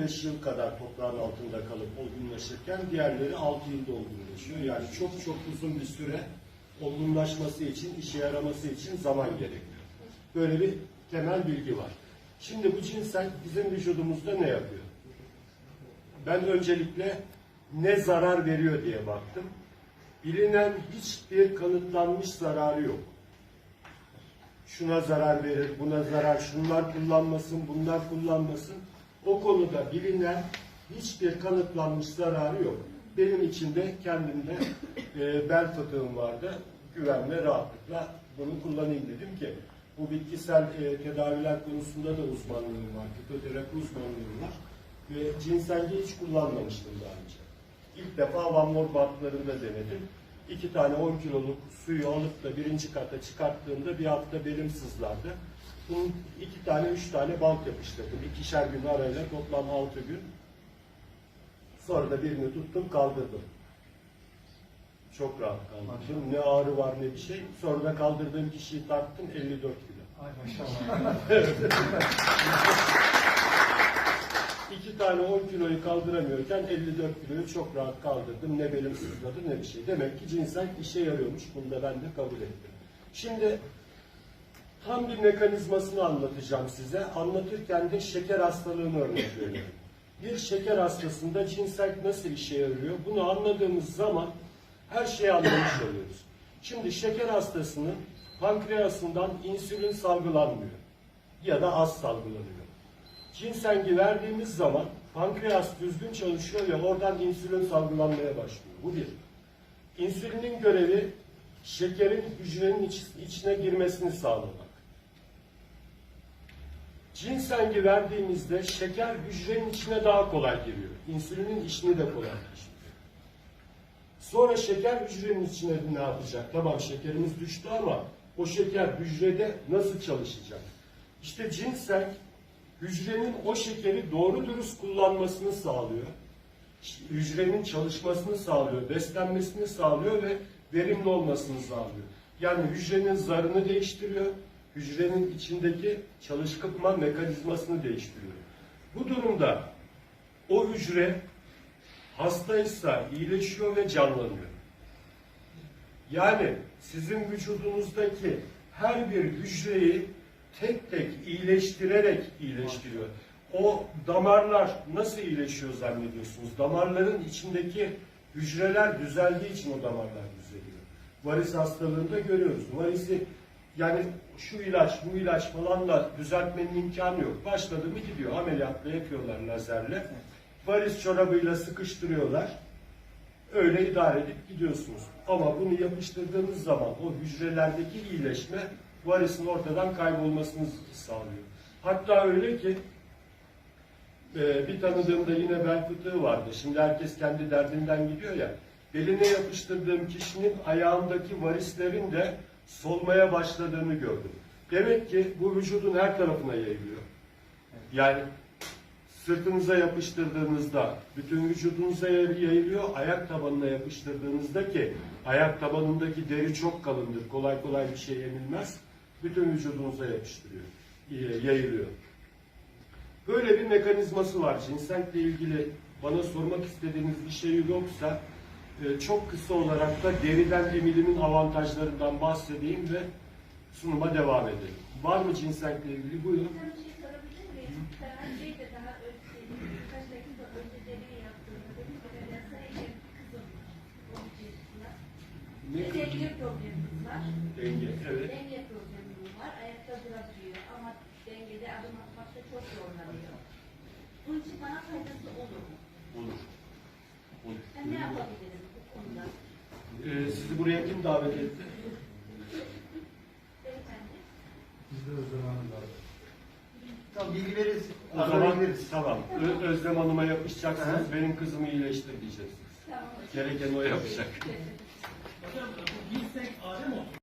15 yıl kadar toprağın altında kalıp olgunlaşırken diğerleri 6 yılda olgunlaşıyor. Yani çok çok uzun bir süre olgunlaşması için, işe yaraması için zaman gerekiyor. Böyle bir temel bilgi var. Şimdi bu cinsel bizim vücudumuzda ne yapıyor? Ben öncelikle ne zarar veriyor diye baktım. Bilinen hiçbir kanıtlanmış zararı yok. Şuna zarar verir, buna zarar, şunlar kullanmasın, bunlar kullanmasın. O konuda bilinen hiçbir kanıtlanmış zararı yok. Benim içinde kendimde e, bel fıtığım vardı. Güvenle, rahatlıkla bunu kullanayım dedim ki bu bitkisel e, tedaviler konusunda da uzmanlığım var. Fitoterapi uzmanlığım var. Ve cinselliği hiç kullanmamıştım daha önce. İlk defa Van Mor bantlarında denedim. İki tane 10 kiloluk suyu alıp da birinci kata çıkarttığımda bir hafta belim sızlardı. Bunun iki tane, üç tane bant yapıştırdım. İkişer gün arayla toplam altı gün. Sonra da birini tuttum kaldırdım. Çok rahat kaldırdım. Ne ağrı var ne bir şey. Sonra da kaldırdığım kişiyi tarttım 54 kilo. Ay maşallah. İki tane 10 kiloyu kaldıramıyorken 54 kiloyu çok rahat kaldırdım. Ne belim sızladı ne bir şey. Demek ki cinsel işe yarıyormuş. Bunu da ben de kabul ettim. Şimdi tam bir mekanizmasını anlatacağım size. Anlatırken de şeker hastalığını örnek veriyorum. Bir şeker hastasında cinsel nasıl işe yarıyor? Bunu anladığımız zaman her şeyi anlamış oluyoruz. Şimdi şeker hastasının pankreasından insülin salgılanmıyor. Ya da az salgılanıyor. Cinsengi verdiğimiz zaman pankreas düzgün çalışıyor ve oradan insülin salgılanmaya başlıyor. Bu bir. İnsülinin görevi şekerin hücrenin iç- içine girmesini sağlamak. Cinsengi verdiğimizde şeker hücrenin içine daha kolay giriyor. İnsülinin işini de kolaylaştırıyor. Sonra şeker hücrenin içine ne yapacak? Tamam şekerimiz düştü ama o şeker hücrede nasıl çalışacak? İşte cinsel hücrenin o şekeri doğru dürüst kullanmasını sağlıyor. Hücrenin çalışmasını sağlıyor, beslenmesini sağlıyor ve verimli olmasını sağlıyor. Yani hücrenin zarını değiştiriyor, hücrenin içindeki çalışma mekanizmasını değiştiriyor. Bu durumda o hücre hastaysa iyileşiyor ve canlanıyor. Yani sizin vücudunuzdaki her bir hücreyi tek tek iyileştirerek iyileştiriyor. O damarlar nasıl iyileşiyor zannediyorsunuz? Damarların içindeki hücreler düzeldiği için o damarlar düzeliyor. Varis hastalığında görüyoruz. Varisi yani şu ilaç, bu ilaç falanla düzeltmenin imkanı yok. Başladı mı gidiyor. Ameliyatla yapıyorlar lazerle. Varis çorabıyla sıkıştırıyorlar. Öyle idare edip gidiyorsunuz. Ama bunu yapıştırdığınız zaman o hücrelerdeki iyileşme varisin ortadan kaybolmasını sağlıyor. Hatta öyle ki e, bir tanıdığımda yine bel fıtığı vardı. Şimdi herkes kendi derdinden gidiyor ya. Beline yapıştırdığım kişinin ayağındaki varislerin de solmaya başladığını gördüm. Demek ki bu vücudun her tarafına yayılıyor. Yani sırtınıza yapıştırdığınızda bütün vücudunuza yayılıyor. Ayak tabanına yapıştırdığınızda ki ayak tabanındaki deri çok kalındır. Kolay kolay bir şey yenilmez. Bütün vücudunuza yapıştırıyor. y- Yayılıyor. Böyle bir mekanizması var. Cinsellikle ilgili bana sormak istediğiniz bir şey yoksa e, çok kısa olarak da deriden emilimin avantajlarından bahsedeyim ve sunuma devam edelim. Var mı cinsellikle ilgili? Buyurun. Ne denge problemimiz var. Denge, evet. Denge problemimiz var. Ayakta durabiliyor ama dengede adım atmakta çok zorlanıyor. Bunun için bana faydası olur mu? Olur. Olur. Ben ne yapabilirim? Ee, sizi buraya kim davet etti? Biz de Özlem Hanım var. Tamam bilgi veririz. O zaman veririz. tamam. Ö- Özlem Hanım'a yapışacaksınız. Benim kızımı iyileştir diyeceksiniz. Gereken o yapacak. Hocam bu giysek alem olsun.